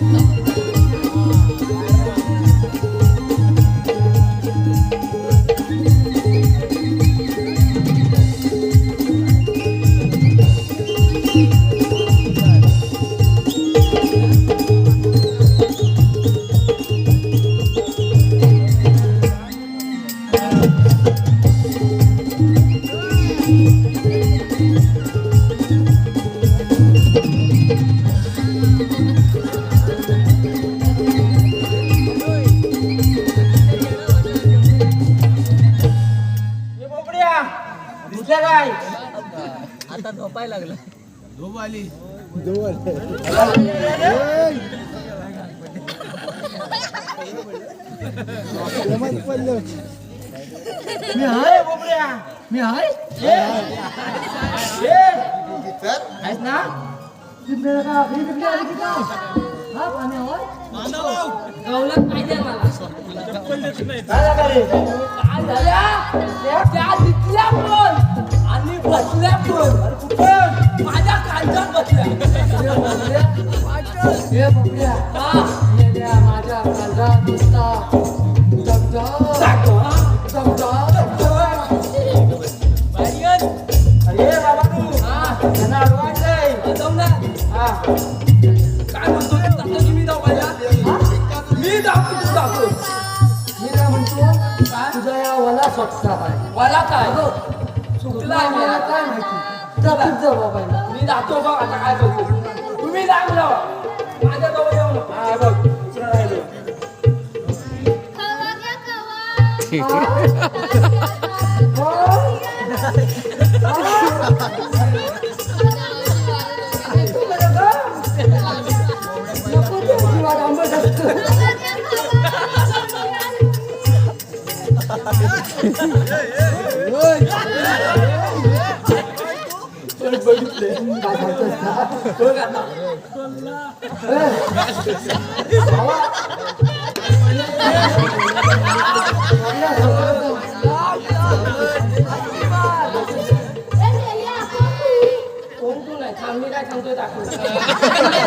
हे आता झोपायला लागलं. मी हाय बोबड्या मी आहे ये ये आहेस ना आली गवलत पाहिजे मला बसल्या पण माझ्या कांद्यात बसल्या. माझ्या काळजात नुसता. दगदग, दगदग. बाईगन. अरे बाबा तू. त्यांना अडवायचंय जाऊन जा. काय म्हणतो तू जातो की मी जाऊ पाहिला मी जाऊ तू जातो मी काय म्हणतो? तुझा या वला स्वतः आहे. मला काय? चुकलाय मला काय माहिती? ट्रॅफिक जा बाबा मी जातो बघ आता काय बघू. तुम्ही जा म्हणा माझ्या जवळ येऊ नका. हा बघ दुसरं राहिलं असतं? कोण तू नाही थांब मी काय सांगतोय दाखव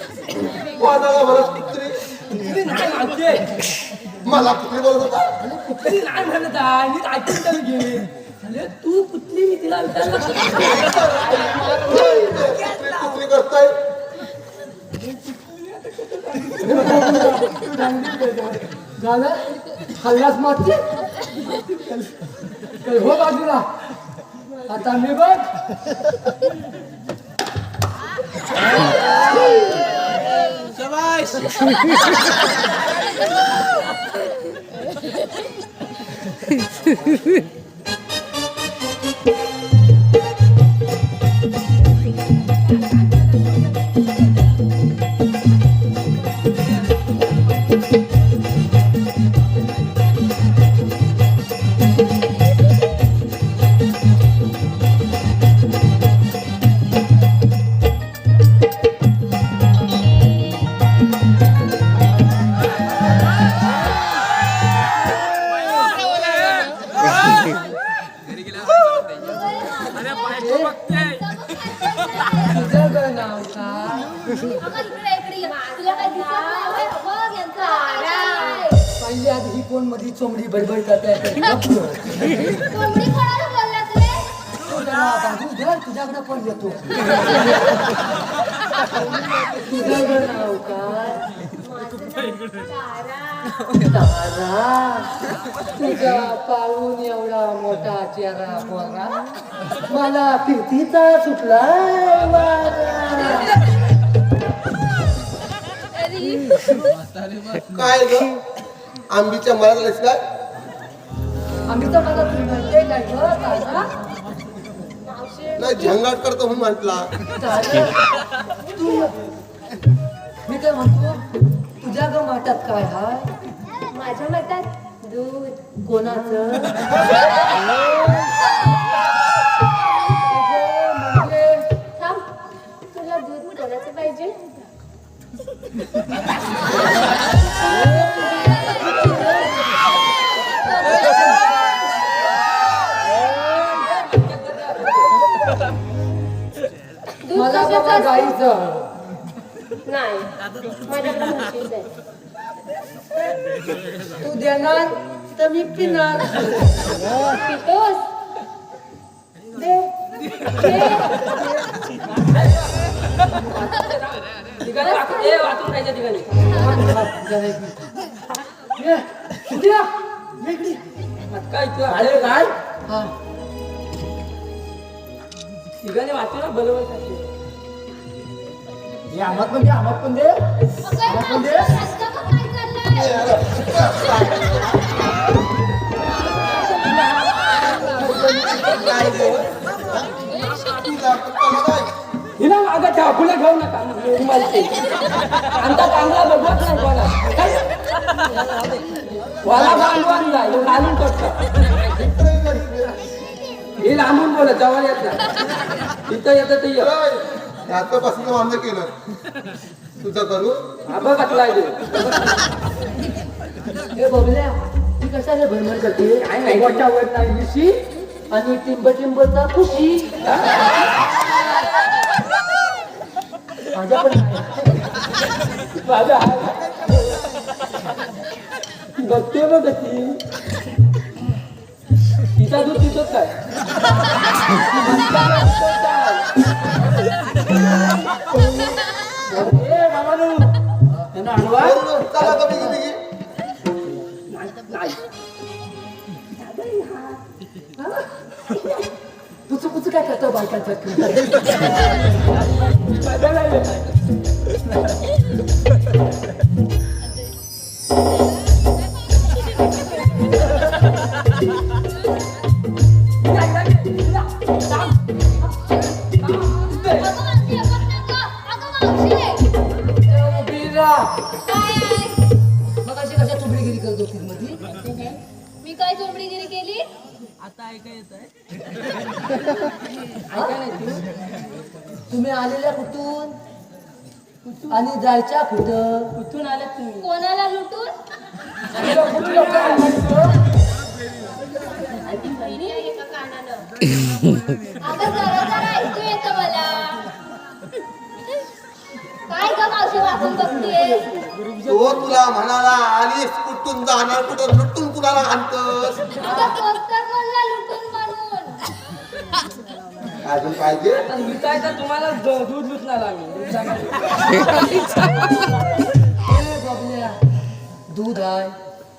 वाजाला मला कुत्री कुठली नाही म्हणते मला कुत्री बोलत होता कुठली नाही म्हणत आहे नीट ऐकून तर घे अरे तू कुठली मी तिला विचारलं कुत्री कुत्री करताय झालं खाल्ल्यास माती हो बाजूला आता मी बघ Ha, ha, ha. आधी ही कोणमध्ये चोमडी बडबड करताय तुझ्याकडे पण येतो तुझं गं नाव काय तारा तुझा पाहून एवढा मोठा चेहरा पोरा मला फिरतीचा सुटला काय ग? आंबीच्या मळ्यात आलीस काय? मला काय नाही झंगाट करतो म्हणून म्हटला. तू मी काय म्हणतो तुझ्या ग माटात काय हाय? माझ्या मतात दूध कोणाचं म्हणजे थांब तुला दूध कोणाचं पाहिजे दूध मला कशाचं बाबा असतं? गाईचं नाही माझ्याकडे म्हशीचं आहे तू देणार तर मी पिणार. पितोस? दे. दे. ये इकडे. काय तू अरे काय? हा. ठिकाणी वाचू ना बरोबर. हे आम्हाला पण दे आम्हाला पण दे अगं, मावशी, रस्ता हिला मागं ठेवा घेऊ नका. आमचा चांगला बघवत नाही कोणा वाला बांधवान जाय घालून करतो हे लांबून बोलत जवळ येत नाही. इथं येतं ते येतं. काय? ह्याच्यापासून केलं. तुझं करू हा बघ कसला आहे तो. हे बघल्या ती कशाला भरभर करते लागलीशी आणि टिंब टिंबचा खुशी माझ्या पण. माझा. बघते बघ ती तिचा दूध तिथंच काय तुझं कुचं काय करतो बायकांचं? मग अशी कशा चुबडीगिरी करतो काय चोरबडीगिरी केली? तुम्ही आलेल्या कुठून? आणि जायच्या कुठं? कुठून आले तुम्ही? कोणाला लुटून? आहे ऐकू येतं मला. काय मावशी वाचून तो तुला म्हणाला आलीस कुठून जाणार कुठं लुटून कुणाला आणतोस अजून पाहिजे विकायचं तुम्हाला द- दूध लुटणार आम्ही. दूध सांगा. ए बाबल्या, दूध हाय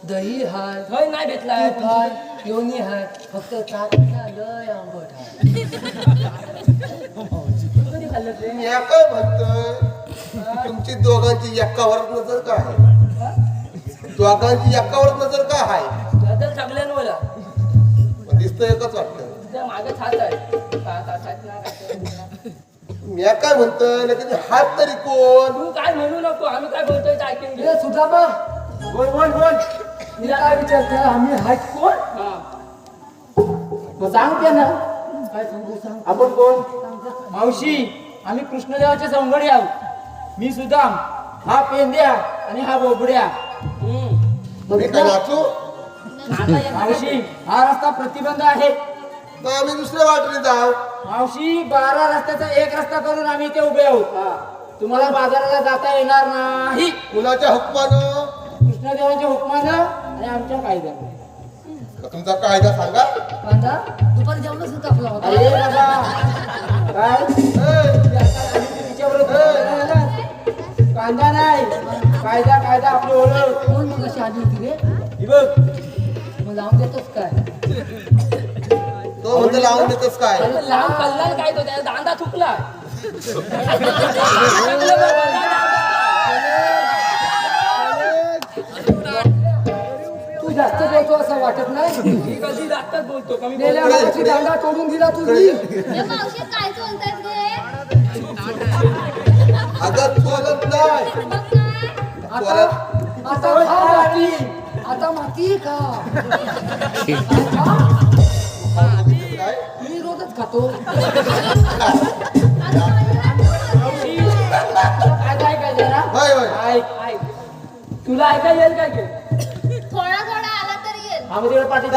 दही हाय होय नाही भेटलाय तूप हाय योनी हाय फक्त चाकणा लय आंबट हाय. कधी खाल्लं ते मी काय म्हणतोय तुमची दोघांची एकावर नजर काय आहे दोघांची एकावर नजर काय आहे बदल सगळ्यांवर पण दिसतं एकच वाटतं. त्या मागे छात आहे. आहे, छात नाही, ते. मी काय म्हणतोय? लेकिन हात तरी कोण? तू काय म्हणू नको आम्ही काय बोलतोय ते ऐकून घे. ए सुदामा बोल बोल बोल. तिला काय विचारते आम्ही हाय कोण? हा. मग सांग त्यांना काय सांगू सांग. आपण कोण? मावशी आम्ही कृष्णदेवाचे संगडी आहोत. मी सुदाम हा पेंद्या आणि हा बोबड्या. हम्म. मी काय मावशी हा रस्ता प्रतिबंध आहे. तर आम्ही दुसऱ्या वाटेने जाऊ. मावशी बारा रस्त्याचा एक रस्ता करून आम्ही इथे उभे आहोत. तुम्हाला बाजाराला जाता येणार नाही. कुणाच्या हुकमानं? कृष्णदेवाच्या हुकमानं आणि आमच्या कायद्यानं. तुमचा कायदा सांगा. कांदा? दुपारी जेवणच कापला होता अरे बाबा काय? ए, तिच्याबरोबर कांदा नाही. कायदा कायदा आपली ओळख. काढली होती रे ही बघ मग लावून देतोस काय? तो म्हणतो लावून देतोस काय? अरे कल्ला कल्लाल काय तो? त्याचा दांदा थुकला. तू जास्त बोलतो असं वाटत नाही? मी कधी जास्तच बोलतो? कमी बोलतो. गेल्या वर्षी दांडा तोडून दिला तुझी. हे मावशी काय बोलतात गे? अगं बोलत नाही. आता आता खा माती आता माती खा. मी रोजच खातो. तुला ऐकायला येईल काय की? थोडा थोडा आला तरी येईल. आम्ही तिकडे पाठी